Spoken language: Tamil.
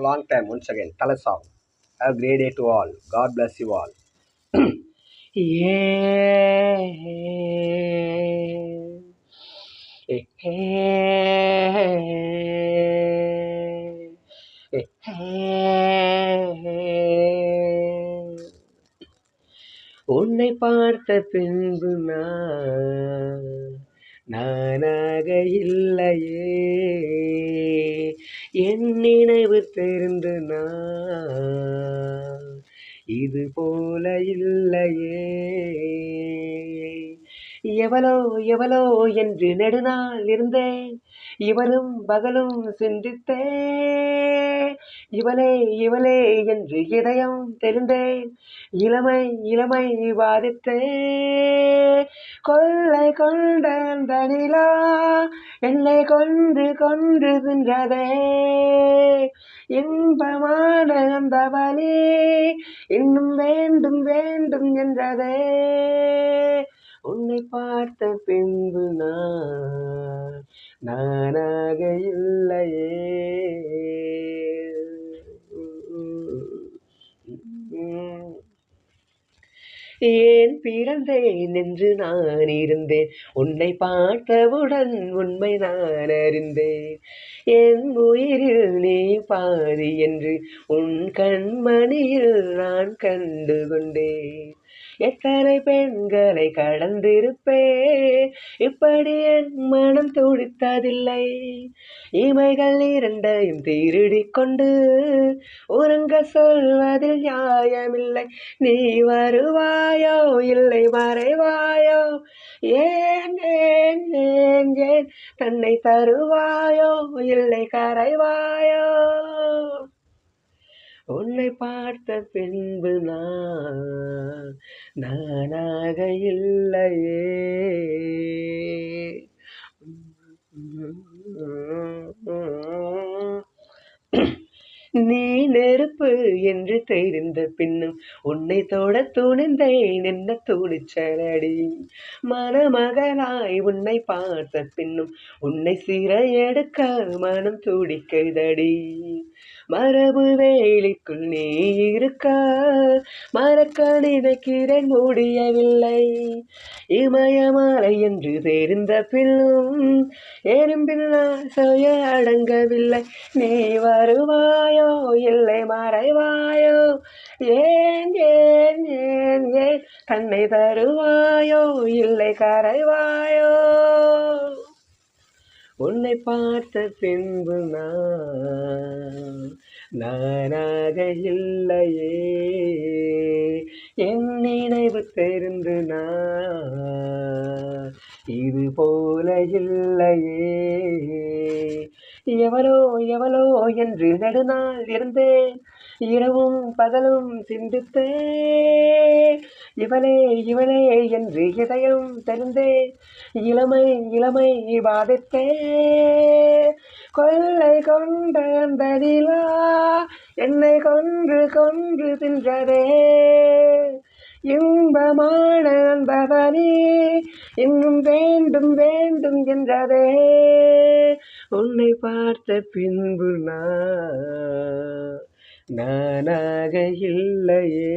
long time once again. Tala song. Have a great day to all. God bless you all. உன்னை பார்த்த பின்பு நான் நானாக இல்லையே. என் நினைவு தெரிந்து நான் இது போல இல்லையே. எவளோ எவளோ என்று நெடுநாள் இருந்தேன். இவரும் பகலும் சிந்தித்தேன். இவளே இவளே என்று இதயம் தெரிந்தேன். இளமை இளமை வாதித்தே கொள்ளை கொண்ட அந்த நிலா என்னை கொன்று கொன்று தின்றதே. இன்பமான அந்த வலி இன்னும் வேண்டும் வேண்டும் என்றதே. உன்னை பார்த்த பின்பு நான் நானாக இல்லையே. ஏன் பிறந்தேன் என்று நான் இருந்தேன்? உன்னை பார்த்தவுடன் உண்மை நான் அறிந்தேன். என் உயிரில் நீ பாதி என்று உன் கண்மணியில் நான் கண்டு கொண்டேன். எத்தனை பெண்களை கடந்திருப்பேன்? இப்படி என் மனம் துடித்ததில்லை. இமைகள் இரண்டையும் திருடி கொண்டு உறங்க சொல்வதில் நியாயமில்லை. நீ வருவாயோ இல்லை மறைவாயோ? ஏன் ஏன் ஏன் ஏன் தன்னை தருவாயோ இல்லை கரைவாயோ? உன்னை பார்த்த பின்பு நான் நானாக இல்லையே. நீ நெருப்பு என்று தெரிந்த பின்னும் உன்னை தோட துணிந்தேன் என்ன துணிச்சலடி. மணமகளாய் உன்னை பார்த்த பின்னும் உன்னை சிறை எடுக்க மனம் துடிக்குதடி. மரபு வேலிக்குள் நீ இருக்க மறக்க நினைக்கிறேன் முடியவில்லை. இமயமலை என்று தெரிந்த பின்னும் எறும்பில் ஆசைய அடங்கவில்லை. நீ வருவாயோ இல்லை மறைவாயோ? ஏன் ஏன் ஏன் ஏன்? தன்னை தருவாயோ இல்லை கரைவாயோ? உன்னை பார்த்த பின்பு நான் நானாக இல்லையே. என் நினைவு தெரிந்து நான் இது போல இல்லையே. எவளோ எவளோ என்று நெடுநாள் இருந்தேன். இரவும் பகலும் சிந்தித்தே. இவளே இவளே என்று இதயம் தெரிந்தே. இளமை இளமை பாதித்தே கொள்ளை கொண்ட அந்த நிலா என்னை கொன்று கொன்று தின்றதே. இன்பமான அந்த இன்னும் வேண்டும் வேண்டும் என்றதே. உன்னை பார்த்த பின்பு நான் நானாக இல்லையே.